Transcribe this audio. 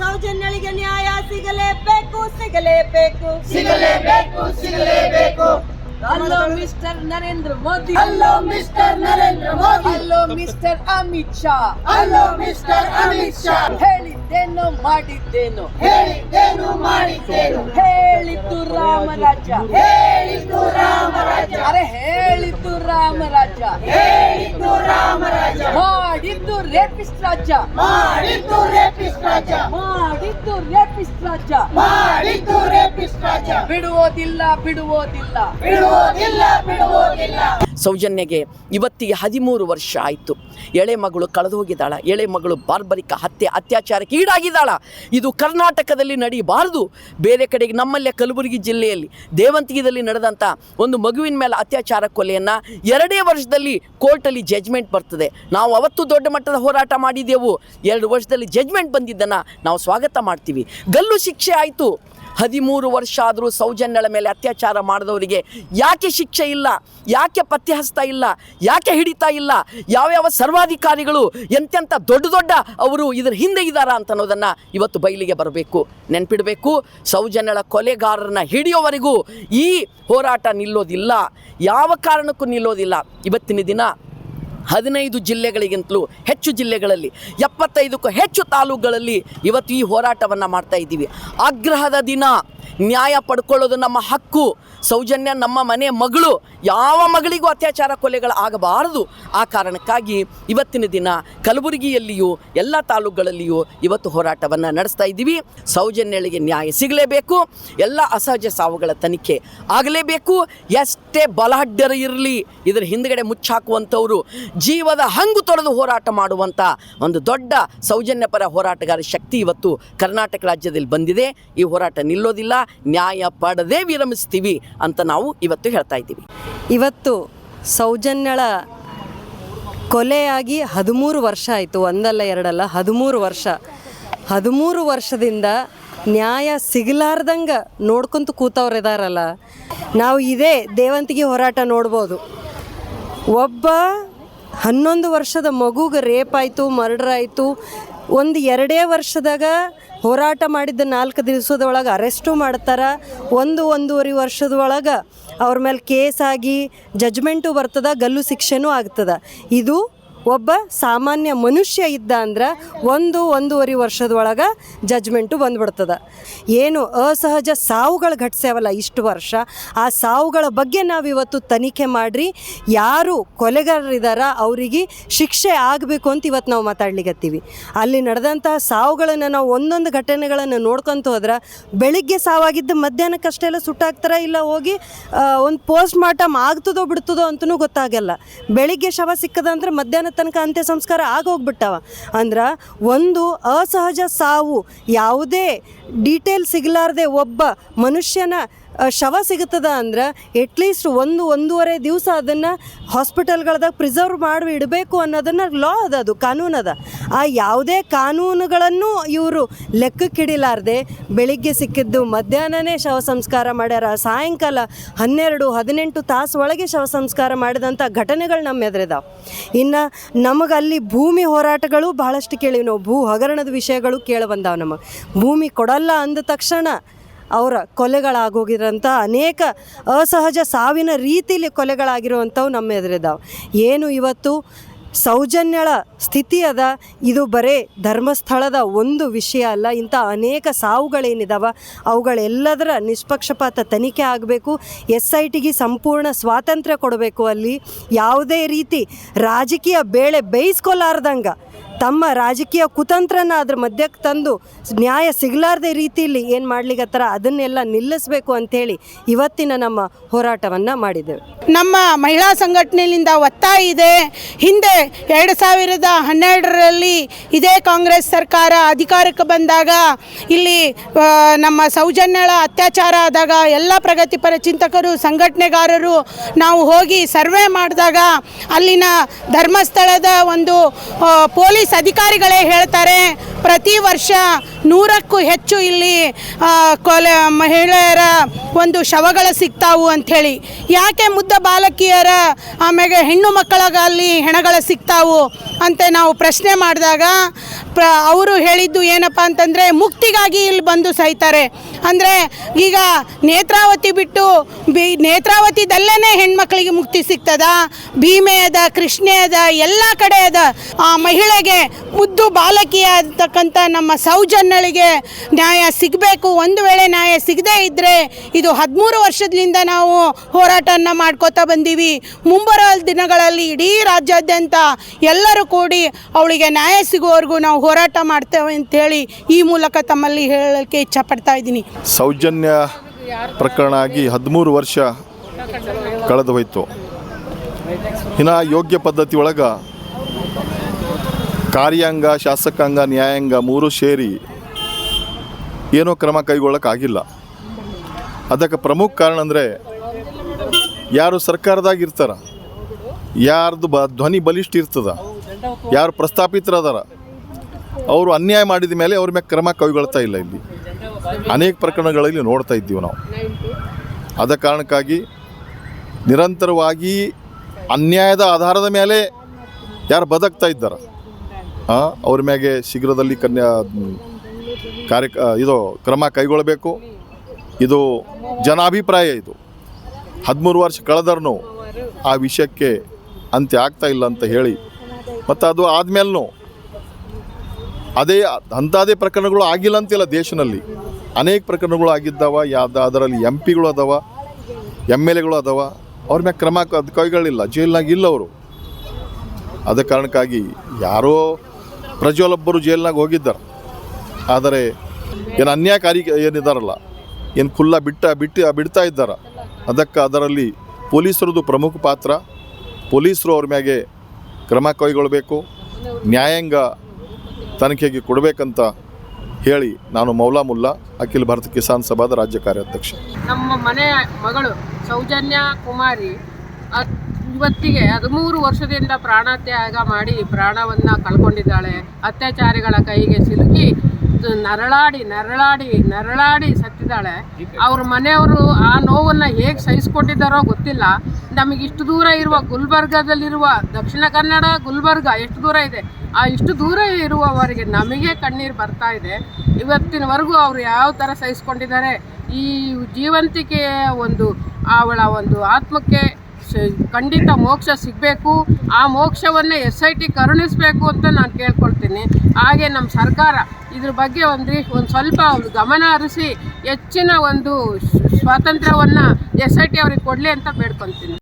ಸೌಜನ್ಯಳಿಗೆ ನ್ಯಾಯ ಸಿಗಲೇಬೇಕು ಸಿಗಲೇಬೇಕು. ಸಿಗಲೇಬೇಕು ಸಿಗಲೇಬೇಕು. Hello mister Narendra Modi. Hello mister Narendra Modi. Hello mister Amit Shah. Hello mister Amit Shah. ಹೇಳಿದ್ದೇನು ಮಾಡಿದ್ದೇನು. ಹೇಳಿದ್ದೇನು ಮಾಡಿದ್ದೇನು. ಹೇಳಿದ್ದು ರಾಮರಾಜ್ಯ ಹೇಳಿದ್ದು ರಾಮರಾಜ. ಅರೆ ಹೇಳಿದ್ದು ರಾಮರಾಜ್ಯ ಹೇಳಿದ್ದು ರಾಮರಾಜ. ಮಾಡಿದ್ದು ರೇಪಿಸ್ಟ್ ರಾಜ್ಯ. ಮಾಡಿದ್ದು ರೇಪಿಸ್ಟ್ ರಾಜ ಮಾಡಿದ್ದು ರೇಪಿಸ್ಟ್ ರಾಜ್ಯ ಮಾಡಿದ್ದು ರೇಪಿಸ್ಟ್ ರಾಜ ಬಿಡುವುದಿಲ್ಲ ಬಿಡುವುದಿಲ್ಲ. ಬಿಡುವುದಿಲ್ಲ ಬಿಡುವುದಿಲ್ಲ. ಸೌಜನ್ಯಗೆ ಇವತ್ತಿಗೆ ಹದಿಮೂರು ವರ್ಷ ಆಯಿತು. ಎಳೆ ಮಗಳು ಕಳೆದು ಹೋಗಿದ್ದಾಳ ಎಳೆ ಮಗಳು ಬಾರ್ಬರಿಕ ಹತ್ಯೆ ಅತ್ಯಾಚಾರಕ್ಕೆ ಈಡಾಗಿದ್ದಾಳ. ಇದು ಕರ್ನಾಟಕದಲ್ಲಿ ನಡೀಬಾರದು. ಬೇರೆ ಕಡೆಗೆ ನಮ್ಮಲ್ಲೇ ಕಲಬುರಗಿ ಜಿಲ್ಲೆಯಲ್ಲಿ ದೇವಂತಿಗೆದಲ್ಲಿ ನಡೆದಂಥ ಒಂದು ಮಗುವಿನ ಮೇಲೆ ಅತ್ಯಾಚಾರ ಕೊಲೆಯನ್ನು ಎರಡೇ ವರ್ಷದಲ್ಲಿ ಕೋರ್ಟಲ್ಲಿ ಜಜ್ಮೆಂಟ್ ಬರ್ತದೆ. ನಾವು ಅವತ್ತು ದೊಡ್ಡ ಮಟ್ಟದ ಹೋರಾಟ ಮಾಡಿದೆವು ಎರಡು ವರ್ಷದಲ್ಲಿ ಜಜ್ಮೆಂಟ್ ಬಂದಿದ್ದನ್ನು ನಾವು ಸ್ವಾಗತ ಮಾಡ್ತೀವಿ. ಗಲ್ಲು ಶಿಕ್ಷೆ ಆಯಿತು. ಹದಿಮೂರು ವರ್ಷ ಆದರೂ ಸೌಜನ್ಯಳ ಮೇಲೆ ಅತ್ಯಾಚಾರ ಮಾಡಿದವರಿಗೆ ಯಾಕೆ ಶಿಕ್ಷೆ ಇಲ್ಲ? ಯಾಕೆ ಪತ್ತೆ ಹಚ್ತಾ ಇಲ್ಲ? ಯಾಕೆ ಹಿಡಿತಾ ಇಲ್ಲ? ಯಾವ್ಯಾವ ಸರ್ವಾಧಿಕಾರಿಗಳು ಎಂತೆಂಥ ದೊಡ್ಡ ದೊಡ್ಡ ಅವರು ಇದರ ಹಿಂದೆ ಇದ್ದಾರಾ ಅಂತ ಅನ್ನೋದನ್ನು ಇವತ್ತು ಬಯಲಿಗೆ ಬರಬೇಕು. ನೆನ್ಪಿಡಬೇಕು ಸೌಜನ್ಯಳ ಕೊಲೆಗಾರರನ್ನ ಹಿಡಿಯೋವರೆಗೂ ಈ ಹೋರಾಟ ನಿಲ್ಲೋದಿಲ್ಲ. ಯಾವ ಕಾರಣಕ್ಕೂ ನಿಲ್ಲೋದಿಲ್ಲ. ಇವತ್ತಿನ ದಿನ ಹದಿನೈದು ಜಿಲ್ಲೆಗಳಿಗಿಂತಲೂ ಹೆಚ್ಚು ಜಿಲ್ಲೆಗಳಲ್ಲಿ ಎಪ್ಪತ್ತೈದಕ್ಕೂ ಹೆಚ್ಚು ತಾಲೂಕುಗಳಲ್ಲಿ ಇವತ್ತು ಈ ಹೋರಾಟವನ್ನು ಮಾಡ್ತಾ ಇದ್ದೀವಿ. ಆಗ್ರಹದ ದಿನ. ನ್ಯಾಯ ಪಡ್ಕೊಳ್ಳೋದು ನಮ್ಮ ಹಕ್ಕು. ಸೌಜನ್ಯ ನಮ್ಮ ಮನೆ ಮಗಳು. ಯಾವ ಮಗಳಿಗೂ ಅತ್ಯಾಚಾರ ಕೊಲೆಗಳು ಆಗಬಾರದು ಆ ಕಾರಣಕ್ಕಾಗಿ ಇವತ್ತಿನ ದಿನ ಕಲಬುರಗಿಯಲ್ಲಿಯೂ, ಎಲ್ಲ ತಾಲೂಕುಗಳಲ್ಲಿಯೂ ಇವತ್ತು ಹೋರಾಟವನ್ನು ನಡೆಸ್ತಾ ಇದ್ದೀವಿ. ಸೌಜನ್ಯಳಿಗೆ ನ್ಯಾಯ ಸಿಗಲೇಬೇಕು. ಎಲ್ಲ ಅಸಹಜ ಸಾವುಗಳ ತನಿಖೆ ಆಗಲೇಬೇಕು. ಎಷ್ಟೇ ಬಲಹಡ್ಡರು ಇರಲಿ, ಇದರ ಹಿಂದ್ಗಡೆ ಮುಚ್ಚಾಕುವಂಥವರು, ಜೀವದ ಹಂಗು ತೊರೆದು ಹೋರಾಟ ಮಾಡುವಂಥ ಒಂದು ದೊಡ್ಡ ಸೌಜನ್ಯ ಪರ ಹೋರಾಟಗಾರ ಶಕ್ತಿ ಇವತ್ತು ಕರ್ನಾಟಕ ರಾಜ್ಯದಲ್ಲಿ ಬಂದಿದೆ. ಈ ಹೋರಾಟ ನಿಲ್ಲೋದಿಲ್ಲ. ನ್ಯಾಯ ಪಡೆದೇ ವಿರಮಿಸ್ತೀವಿ ಅಂತ ನಾವು ಇವತ್ತು ಹೇಳ್ತಾ ಇದ್ದೀವಿ. ಇವತ್ತು ಸೌಜನ್ಯಳ ಕೊಲೆಯಾಗಿ ಹದಿಮೂರು ವರ್ಷ ಆಯಿತು, ಒಂದಲ್ಲ ಎರಡಲ್ಲ, ಹದಿಮೂರು ವರ್ಷ. ಹದಿಮೂರು ವರ್ಷದಿಂದ ನ್ಯಾಯ ಸಿಗಲಾರ್ದಂಗೆ ನೋಡ್ಕೊಂತ ಕೂತವ್ರು ಇದಾರಲ್ಲ, ನಾವು ಇದೇ ದೇವಂತಿಗೆ ಹೋರಾಟ ನೋಡ್ಬೋದು. ಒಬ್ಬ ಹನ್ನೊಂದು ವರ್ಷದ ಮಗುಗೆ ರೇಪ್ ಆಯಿತು, ಮರ್ಡರ್ ಆಯಿತು ಒಂದು ಎರಡೇ ವರ್ಷದಾಗ ಹೋರಾಟ ಮಾಡಿದ್ದ ನಾಲ್ಕು ದಿವಸದೊಳಗೆ ಅರೆಸ್ಟು ಮಾಡ್ತಾರೆ. ಒಂದು ಒಂದೂವರೆ ವರ್ಷದೊಳಗೆ ಅವ್ರ ಮೇಲೆ ಕೇಸ್ ಆಗಿ ಜಜ್ಮೆಂಟು ಬರ್ತದ, ಗಲ್ಲು ಶಿಕ್ಷೆನೂ ಆಗ್ತದ. ಇದು ಒಬ್ಬ ಸಾಮಾನ್ಯ ಮನುಷ್ಯ ಇದ್ದ ಅಂದ್ರೆ ಒಂದು ಒಂದೂವರೆ ವರ್ಷದೊಳಗೆ ಜಜ್ಮೆಂಟು ಬಂದ್ಬಿಡ್ತದೆ. ಏನು ಅಸಹಜ ಸಾವುಗಳು ಘಟಿಸ್ಯಾವಲ್ಲ ಇಷ್ಟು ವರ್ಷ, ಆ ಸಾವುಗಳ ಬಗ್ಗೆ ನಾವು ಇವತ್ತು ತನಿಖೆ ಮಾಡಿರಿ, ಯಾರು ಕೊಲೆಗಾರರಿದಾರ ಅವರಿಗೆ ಶಿಕ್ಷೆ ಆಗಬೇಕು ಅಂತ ಇವತ್ತು ನಾವು ಮಾತಾಡ್ಲಿಕತ್ತೀವಿ. ಅಲ್ಲಿ ನಡೆದಂತಹ ಸಾವುಗಳನ್ನು ನಾವು ಒಂದೊಂದು ಘಟನೆಗಳನ್ನು ನೋಡ್ಕೊಂತ ಹೋದ್ರೆ ಬೆಳಿಗ್ಗೆ ಸಾವಾಗಿದ್ದ ಮಧ್ಯಾಹ್ನಕ್ಕಷ್ಟೆಲ್ಲ ಸುಟ್ಟಾಗ್ತಾರ ಇಲ್ಲ ಹೋಗಿ ಒಂದು ಪೋಸ್ಟ್ ಮಾರ್ಟಮ್ ಆಗ್ತದೋ ಬಿಡ್ತದೋ ಅಂತಲೂ ಗೊತ್ತಾಗಲ್ಲ. ಬೆಳಿಗ್ಗೆ ಶವ ಸಿಕ್ಕದಂದ್ರೆ ಮಧ್ಯಾಹ್ನ ತನಕ ಅಂತ್ಯ ಸಂಸ್ಕಾರ ಆಗೋಗ್ಬಿಟ್ಟವ. ಅಂದ್ರೆ ಒಂದು ಅಸಹಜ ಸಾವು ಯಾವುದೇ ಡೀಟೇಲ್ ಸಿಗಲಾರ್ದೆ ಒಬ್ಬ ಮನುಷ್ಯನ ಶವ ಸಿಗುತ್ತದ ಅಂದ್ರೆ ಎಟ್ಲೀಸ್ಟ್ ಒಂದು, ಒಂದೂವರೆ ದಿವಸ ಅದನ್ನು ಹಾಸ್ಪಿಟಲ್ಗಳ್ದಾಗ ಪ್ರಿಸರ್ವ್ ಮಾಡಿ ಇಡಬೇಕು ಅನ್ನೋದನ್ನು ಲಾ ಅದ ಅದು, ಕಾನೂನು ಅದ. ಆ ಯಾವುದೇ ಕಾನೂನುಗಳನ್ನು ಇವರು ಲೆಕ್ಕಕ್ಕಿಡಿಲಾರ್ದೆ ಬೆಳಿಗ್ಗೆ ಸಿಕ್ಕಿದ್ದು ಮಧ್ಯಾಹ್ನನೇ ಶವ ಸಂಸ್ಕಾರ ಮಾಡ್ಯಾರ, ಸಾಯಂಕಾಲ ಹನ್ನೆರಡು, ಹದಿನೆಂಟು ತಾಸು ಒಳಗೆ ಶವ ಸಂಸ್ಕಾರ ಮಾಡಿದಂಥ ಘಟನೆಗಳು ನಮ್ಮ ಎದುರಿದಾವೆ. ಇನ್ನು ನಮಗಲ್ಲಿ ಭೂಮಿ ಹೋರಾಟಗಳು ಬಹಳಷ್ಟು ಕೇಳಿವಿ, ನಾವು ಭೂ ಹಗರಣದ ವಿಷಯಗಳು ಕೇಳಿ ಬಂದಾವೆ ನಮಗೆ. ಭೂಮಿ ಕೊಡಲ್ಲ ಅಂದ ತಕ್ಷಣ ಅವರ ಕೊಲೆಗಳಾಗೋಗಿರೋಂಥ ಅನೇಕ ಅಸಹಜ ಸಾವಿನ ರೀತಿಯಲ್ಲಿ ಕೊಲೆಗಳಾಗಿರುವಂಥವು ನಮ್ಮ ಎದುರಿದ್ದಾವೆ ಏನು ಇವತ್ತು ಸೌಜನ್ಯಳ ಸ್ಥಿತಿ ಅದ ಇದು ಬರೇ ಧರ್ಮಸ್ಥಳದ ಒಂದು ವಿಷಯ ಅಲ್ಲ, ಇಂಥ ಅನೇಕ ಸಾವುಗಳೇನಿದಾವ, ಅವುಗಳೆಲ್ಲದರ ನಿಷ್ಪಕ್ಷಪಾತ ತನಿಖೆ ಆಗಬೇಕು ಎಸ್ ಐ ಟಿಗೆ ಸಂಪೂರ್ಣ ಸ್ವಾತಂತ್ರ್ಯ ಕೊಡಬೇಕು ಅಲ್ಲಿ, ಯಾವುದೇ ರೀತಿ ರಾಜಕೀಯ ಬೇಳೆ ಬೇಯಿಸ್ಕೊಲಾರ್ದಂಗೆ ತಮ್ಮ ರಾಜಕೀಯ ಕುತಂತ್ರನ ಅದ್ರ ಮಧ್ಯಕ್ಕೆ ತಂದು ನ್ಯಾಯ ಸಿಗಲಾರ್ದೆ ರೀತಿಯಲ್ಲಿ ಏನು ಮಾಡ್ಲಿಕ್ಕತ್ತಾರ ಅದನ್ನೆಲ್ಲ ನಿಲ್ಲಿಸಬೇಕು ಅಂಥೇಳಿ ಇವತ್ತಿನ ನಮ್ಮ ಹೋರಾಟವನ್ನು ಮಾಡಿದ್ದೇವೆ. ನಮ್ಮ ಮಹಿಳಾ ಸಂಘಟನೆಯಿಂದ ಒತ್ತಾಯ ಇದೆ. ಹಿಂದೆ ಎರಡು ಸಾವಿರದ ಹನ್ನೆರಡರಲ್ಲಿ ಇದೇ ಕಾಂಗ್ರೆಸ್ ಸರ್ಕಾರ ಅಧಿಕಾರಕ್ಕೆ ಬಂದಾಗ ಇಲ್ಲಿ ನಮ್ಮ ಸೌಜನ್ಯಳ ಅತ್ಯಾಚಾರ ಆದಾಗ ಎಲ್ಲ ಪ್ರಗತಿಪರ ಚಿಂತಕರು, ಸಂಘಟನೆಗಾರರು ನಾವು ಹೋಗಿ ಸರ್ವೆ ಮಾಡಿದಾಗ ಅಲ್ಲಿನ ಧರ್ಮಸ್ಥಳದ ಒಂದು ಅಧಿಕಾರಿಗಳೇ ಹೇಳ್ತಾರೆ ಪ್ರತಿ ವರ್ಷ ನೂರಕ್ಕೂ ಹೆಚ್ಚು ಇಲ್ಲಿ ಕೊಲೆ, ಮಹಿಳೆಯರ ಒಂದು ಶವಗಳು ಸಿಗ್ತಾವು ಅಂಥೇಳಿ. ಯಾಕೆ ಮುದ್ದ ಬಾಲಕಿಯರ ಆಮೇಲೆ ಹೆಣ್ಣು ಮಕ್ಕಳಲ್ಲಿ ಹೆಣಗಳು ಸಿಗ್ತಾವು ಅಂತ ನಾವು ಪ್ರಶ್ನೆ ಮಾಡಿದಾಗ, ಪ್ರ, ಅವರು ಹೇಳಿದ್ದು ಏನಪ್ಪ ಅಂತಂದರೆ ಮುಕ್ತಿಗಾಗಿ ಇಲ್ಲಿ ಬಂದು ಸಾಯ್ತಾರೆ ಅಂದರೆ ಈಗ ನೇತ್ರಾವತಿ ಬಿಟ್ಟು ಬಿ ನೇತ್ರಾವತಿದಲ್ಲೇ ಹೆಣ್ಮಕ್ಳಿಗೆ ಮುಕ್ತಿ ಸಿಗ್ತದ? ಭೀಮೆ ಅದ ಕೃಷ್ಣೆ ಅದ ಎಲ್ಲ ಕಡೆ ಅದ ಆ ಮಹಿಳೆಗೆ ಮುದ್ದು ಬಾಲಕಿಯಾಗತಕ್ಕಂಥ ನಮ್ಮ ಸೌಜನ್ಯಳಿಗೆ ನ್ಯಾಯ ಸಿಗಬೇಕು. ಒಂದು ವೇಳೆ ನ್ಯಾಯ ಸಿಗದೇ ಇದ್ದರೆ ಇದು ಹದಿಮೂರು ವರ್ಷದಿಂದ ನಾವು ಹೋರಾಟವನ್ನು ಮಾಡ್ಕೋತಾ ಬಂದೀವಿ. ಮುಂಬರುವ ದಿನಗಳಲ್ಲಿ ಇಡೀ ರಾಜ್ಯಾದ್ಯಂತ ಎಲ್ಲರೂ ಕೂಡಿ ಅವಳಿಗೆ ನ್ಯಾಯ ಸಿಗುವವರೆಗೂ ನಾವು ಹೋರಾಟ ಮಾಡ್ತೇವೆ ಅಂತೇಳಿ ಈ ಮೂಲಕ ತಮ್ಮಲ್ಲಿ ಹೇಳೋಕ್ಕೆ ಇಚ್ಛಪಡ್ತಾ ಇದ್ದೀನಿ. ಸೌಜನ್ಯ ಪ್ರಕರಣ ಆಗಿ ಹದಿಮೂರು ವರ್ಷ ಕಳೆದು ಹೋಯಿತು. ಇನ್ನು ಯೋಗ್ಯ ಪದ್ಧತಿ ಒಳಗೆ ಕಾರ್ಯಾಂಗ, ಶಾಸಕಾಂಗ, ನ್ಯಾಯಾಂಗ ಮೂರು ಸೇರಿ ಏನೋ ಕ್ರಮ ಕೈಗೊಳ್ಳೋಕ್ಕಾಗಿಲ್ಲ. ಅದಕ್ಕೆ ಪ್ರಮುಖ ಕಾರಣ ಅಂದರೆ ಯಾರು ಸರ್ಕಾರದಾಗಿರ್ತಾರ ಯಾರ್ದು ಬ ಧ್ವನಿ ಬಲಿಷ್ಠ ಇರ್ತದ, ಯಾರು ಪ್ರಸ್ತಾಪಿತರದಾರ, ಅವರು ಅನ್ಯಾಯ ಮಾಡಿದ ಮೇಲೆ ಅವ್ರ ಮೇಲೆ ಕ್ರಮ ಕೈಗೊಳ್ತಾ ಇಲ್ಲ ಇಲ್ಲಿ. ಅನೇಕ ಪ್ರಕರಣಗಳಲ್ಲಿ ನೋಡ್ತಾ ಇದ್ದೀವಿ ನಾವು. ಆದ ಕಾರಣಕ್ಕಾಗಿ ನಿರಂತರವಾಗಿ ಅನ್ಯಾಯದ ಆಧಾರದ ಮೇಲೆ ಯಾರು ಬದುಕ್ತಾ ಇದ್ದಾರೆ ಅವ್ರ ಮ್ಯಾಗೆ ಶೀಘ್ರದಲ್ಲಿ ಕನ್ಯಾ ಕಾರ್ಯ ಇದು ಕ್ರಮ ಕೈಗೊಳ್ಳಬೇಕು. ಇದು ಜನಾಭಿಪ್ರಾಯ ಇದು. ಹದಿಮೂರು ವರ್ಷ ಕಳೆದ್ರೂ ಆ ವಿಷಯಕ್ಕೆ ಅಂತ್ಯ ಆಗ್ತಾ ಇಲ್ಲ ಅಂತ ಹೇಳಿ. ಮತ್ತು ಅದು ಆದಮೇಲೂ ಅದೇ ಅಂಥದೇ ಪ್ರಕರಣಗಳು ಆಗಿಲ್ಲ ಅಂತಿಲ್ಲ ದೇಶದಲ್ಲಿ. ಅನೇಕ ಪ್ರಕರಣಗಳು ಆಗಿದ್ದಾವ, ಯಾವ್ದು ಅದರಲ್ಲಿ ಎಂ ಪಿಗಳು ಅದಾವ ಎಂ ಎಲ್ ಎಗಳು ಅದಾವ. ಅವ್ರ ಮ್ಯಾಗ ಕ್ರಮ ಅದು ಕೈಗಳಿಲ್ಲ ಜೈಲ್ನಾಗ ಇಲ್ಲ ಅವರು. ಅದ ಕಾರಣಕ್ಕಾಗಿ ಯಾರೋ ಪ್ರಜ್ವಲೊಬ್ಬರು ಜೈಲ್ನಾಗ ಹೋಗಿದ್ದಾರೆ. ಆದರೆ ಏನು ಅನ್ಯಾಯಕಾರಿ ಏನಿದಾರಲ್ಲ, ಏನು ಖುಲ್ಲ ಬಿಟ್ಟ ಬಿಟ್ಟು ಬಿಡ್ತಾ ಇದ್ದಾರ, ಅದಕ್ಕೆ ಅದರಲ್ಲಿ ಪೊಲೀಸರದು ಪ್ರಮುಖ ಪಾತ್ರ. ಪೊಲೀಸರು ಅವ್ರ ಮ್ಯಾಗೆ ಕ್ರಮ ಕೈಗೊಳ್ಳಬೇಕು ನ್ಯಾಯಾಂಗ ತನಿಖೆಗೆ ಕೊಡಬೇಕಂತ ಹೇಳಿ ನಾನು ಮೌಲಾ ಮುಲ್ಲಾ, ಅಖಿಲ ಭಾರತ ಕಿಸಾನ್ ಸಭಾದ ರಾಜ್ಯ ಕಾರ್ಯಾಧ್ಯಕ್ಷ. ನಮ್ಮ ಮನೆಯ ಮಗಳು ಸೌಜನ್ಯ ಕುಮಾರಿ ಇವತ್ತಿಗೆ ಹದಿಮೂರು ವರ್ಷದಿಂದ ಪ್ರಾಣತ್ಯಾಗ ಮಾಡಿ ಪ್ರಾಣವನ್ನು ಕಳ್ಕೊಂಡಿದ್ದಾಳೆ. ಅತ್ಯಾಚಾರಿಗಳ ಕೈಗೆ ಸಿಲುಕಿ ನರಳಾಡಿ ನರಳಾಡಿ ನರಳಾಡಿ ಸತ್ತಿದ್ದಾಳೆ. ಅವ್ರ ಮನೆಯವರು ಆ ನೋವನ್ನು ಹೇಗೆ ಸಹಿಸ್ಕೊಂಡಿದ್ದಾರೋ ಗೊತ್ತಿಲ್ಲ. ನಮಗೆ ಇಷ್ಟು ದೂರ ಇರುವ ಗುಲ್ಬರ್ಗದಲ್ಲಿರುವ ದಕ್ಷಿಣ ಕನ್ನಡ ಗುಲ್ಬರ್ಗ ಎಷ್ಟು ದೂರ ಇದೆ? ಆ ಇಷ್ಟು ದೂರ ಇರುವವರಿಗೆ ನಮಗೆ ಕಣ್ಣೀರು ಬರ್ತಾ ಇದೆ. ಇವತ್ತಿನವರೆಗೂ ಅವರು ಯಾವ ಥರ ಸಹಿಸ್ಕೊಂಡಿದ್ದಾರೆ? ಈ ಜೀವಂತಿಕೆಯ ಒಂದು ಅವಳ ಒಂದು ಆತ್ಮಕ್ಕೆ ಖಂಡಿತ ಮೋಕ್ಷ ಸಿಗಬೇಕು. ಆ ಮೋಕ್ಷವನ್ನು ಎಸ್ ಐ ಟಿ ಕರುಣಿಸಬೇಕು ಅಂತ ನಾನು ಕೇಳ್ಕೊಳ್ತೀನಿ. ಹಾಗೆ ನಮ್ಮ ಸರ್ಕಾರ ಇದ್ರ ಬಗ್ಗೆ ಒಂದು ಒಂದು ಸ್ವಲ್ಪ ಗಮನ ಹರಿಸಿ ಹೆಚ್ಚಿನ ಒಂದು ಸ್ವಾತಂತ್ರ್ಯವನ್ನು ಎಸ್ ಐ ಟಿ ಅವ್ರಿಗೆ ಕೊಡಲಿ ಅಂತ ಬೇಡ್ಕೊತೀನಿ.